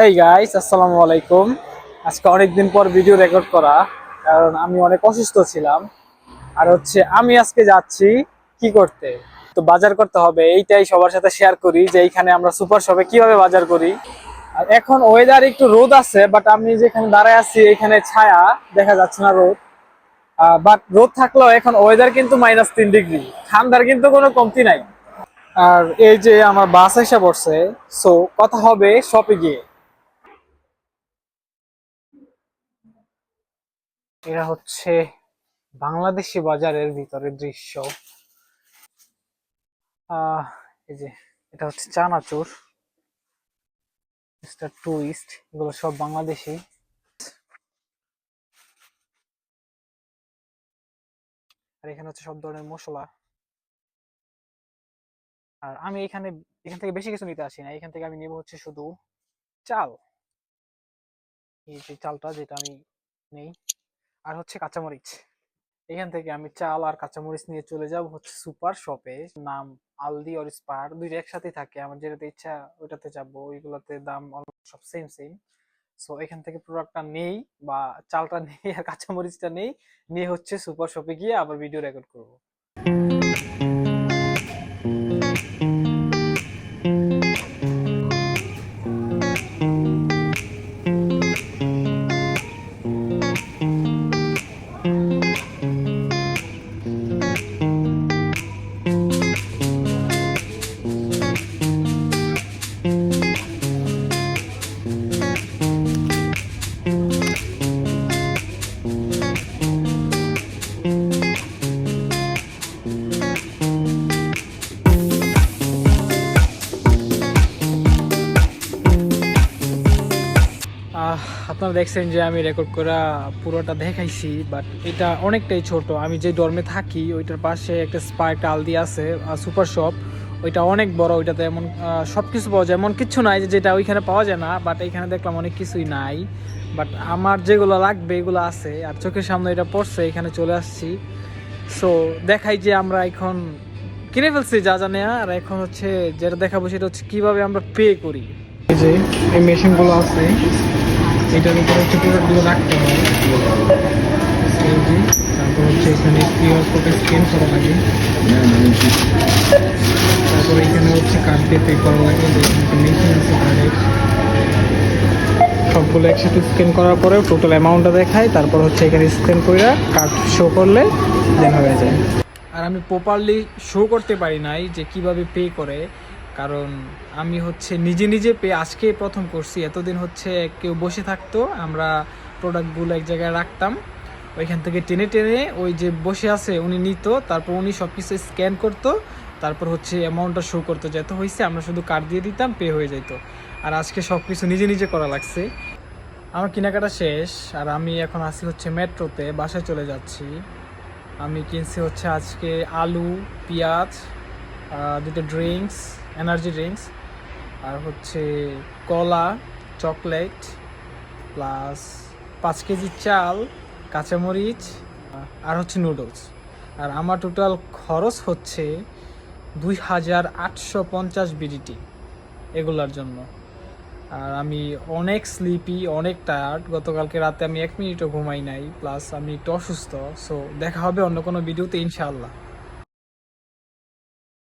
Hey guys আসসালামু আলাইকুম। আজকে অনেকদিন পর ভিডিও রেকর্ড করা, কারণ আমি অনেক অসুস্থ ছিলাম। আর হচ্ছে আমি আজকে যাচ্ছি কি করতে? তো বাজার করতে হবে, এইটাই সবার সাথে শেয়ার করি যে এইখানে আমরা সুপার শপে কীভাবে বাজার করি। আর এখন ওয়েদার একটু রোদ আছে বাট আমি যেখানে দাঁড়ায় আছি এখানে ছায়া, দেখা যাচ্ছে না রোদ। বাট রোদ থাকলেও এখন ওয়েদার কিন্তু মাইনাস তিন ডিগ্রি ঠান্ডার কিন্তু কোনো কমতি নাই। আর এই যে আমার বাস এসে পড়ছে সো কথা হবে শপে গিয়ে। এটা হচ্ছে বাংলাদেশি বাজারের ভিতরের দৃশ্য। এই যে, এটা হচ্ছে চানাচুর, মিস্টার টুইস্ট, এগুলো সব বাংলাদেশি। আর এখানে হচ্ছে সব ধরনের মশলা। আর আমি এখানে, এখান থেকে বেশি কিছু নিতে আসি না, এখান থেকে আমি নেব হচ্ছে শুধু চাল। এই যে চালটা, যেটা আমি নেই। আর হচ্ছে কাঁচামরিচ। এখান থেকে আমি চাল আর কাঁচামরিচ নিয়ে চলে যাব হচ্ছে সুপার শপে। নাম আলদি অর স্পার, দুইটা একসাথে থাকে। আমার যেটাতে ইচ্ছা ওইটাতে যাব। ওইগুলোতে দাম সব সেম সেম সো এখান থেকে প্রোডাক্টটা নেই বা চালটা নেই আর কাঁচামরিচটা নেই। নিয়ে হচ্ছে সুপার শপে গিয়ে আবার ভিডিও রেকর্ড করব। можешь. আপনারা দেখছেন যে আমি রেকর্ড করা পুরোটা দেখাইছি বাট এটা অনেকটাই ছোট। আমি যে ডর্মে থাকি, ওইটার পাশে একটা স্পা একটা আলদি আছে সুপার শপ ওইটা অনেক বড়, ওইটাতে এমন সব কিছু পাওয়া যায়। এমন কিছু নাই যেটা ওইখানে পাওয়া যায় না বাট এইখানে দেখলাম অনেক কিছুই নাই। বাট আমার যেগুলো লাগবে, এগুলো আছে, আর চোখের সামনে এটা পড়ছে, এখানে চলে আসছি। সো দেখাই যে আমরা এখন কিনে ফেলছি যা যা জানে আর এখন হচ্ছে যেটা দেখাবো সেটা হচ্ছে কীভাবে আমরা পে করি। এই যে, এই মেশিনগুলো আছে। এটার উপরে হচ্ছে প্রোডাক্টগুলো রাখতে হয়। তারপর হচ্ছে এখানে কিউআর কোডে স্ক্যান করা লাগে। তারপর এখানে হচ্ছে কার্ড দিয়ে পে করা লাগে মেশিন আছে কার্ডের সবগুলো একসাথে স্ক্যান করার পরে টোটাল অ্যামাউন্টটা দেখায়, তারপর হচ্ছে এখানে স্ক্যান করে কার্ড শো করলে দেন হয়ে যায়। আর আমি প্রপারলি শো করতে পারি নাই যে কীভাবে পে করে। কারণ আমি হচ্ছে নিজে নিজে পে আজকে প্রথম করছি। এতদিন হচ্ছে কেউ বসে থাকতো, আমরা প্রোডাক্টগুলো এক জায়গায় রাখতাম। ওইখান থেকে টেনে টেনে ওই যে বসে আছে উনি নিত, তারপর উনি সব কিছু স্ক্যান করতো, তারপর হচ্ছে অ্যামাউন্টটা শো করতো। যেত হয়েছে আমরা শুধু কার্ড দিয়ে দিতাম পে হয়ে যেত আর আজকে সব কিছু নিজে নিজে করা লাগছে। আমার কেনাকাটা শেষ, আর আমি এখন আসি হচ্ছে মেট্রোতে, বাসায় চলে যাচ্ছি। আমি কিনছি হচ্ছে আজকে আলু, পেঁয়াজ দুটো ড্রিঙ্কস এনার্জি ড্রিঙ্কস আর হচ্ছে কলা চকলেট প্লাস পাঁচ কেজি চাল, কাঁচামরিচ আর হচ্ছে নুডলস আর আমার টোটাল খরচ হচ্ছে দুই হাজার আটশো পঞ্চাশ বিডিটি এগুলার জন্য। আর আমি অনেক স্লিপি অনেক টায়ার্ড গতকালকে রাতে আমি এক মিনিটও ঘুমাই নাই প্লাস আমি একটু অসুস্থ সো দেখা হবে অন্য কোনো ভিডিওতে ইনশাআল্লাহ।